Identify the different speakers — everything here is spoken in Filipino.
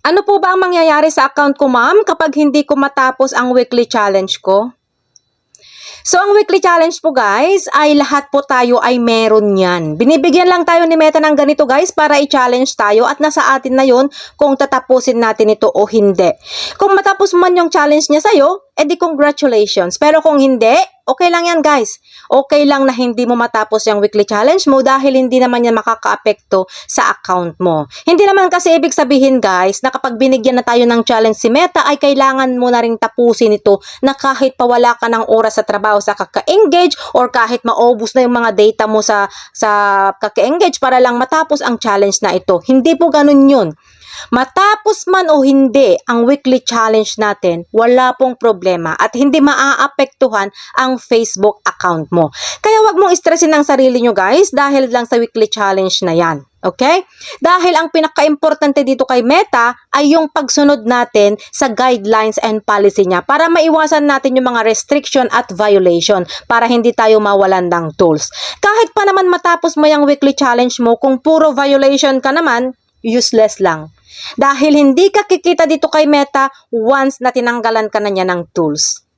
Speaker 1: Ano po ba ang mangyayari sa account ko, ma'am, kapag hindi ko matapos ang weekly challenge ko? So, ang weekly challenge po guys, ay lahat po tayo ay meron yan. Binibigyan lang tayo ni Meta ng ganito guys para i-challenge tayo at nasa atin na yon kung tatapusin natin ito o hindi. Kung matapos man yung challenge niya sa'yo, edi congratulations. Pero kung hindi, okay lang yan guys. Okay lang na hindi mo matapos yung weekly challenge mo dahil hindi naman yan makaka-apekto sa account mo. Hindi naman kasi ibig sabihin guys na kapag binigyan na tayo ng challenge si Meta ay kailangan mo na rin tapusin ito na kahit pawala ka ng oras sa trabaho sa kaka-engage or kahit maubos na yung mga data mo sa sa kaka-engage para lang matapos ang challenge na ito. Hindi po ganun yun. Matapos man o hindi ang weekly challenge natin, wala pong problema at hindi maaapektuhan ang Facebook account mo. Kaya wag mong stressin ang sarili nyo guys dahil lang sa weekly challenge na yan. Okay? Dahil ang pinaka-importante dito kay Meta ay yung pagsunod natin sa guidelines and policy niya para maiwasan natin yung mga restriction at violation para hindi tayo mawalan ng tools. Kahit pa naman matapos mo yung weekly challenge mo, kung puro violation ka naman, useless lang. Dahil hindi ka kikita dito kay Meta once na tinanggalan ka na niya ng tools.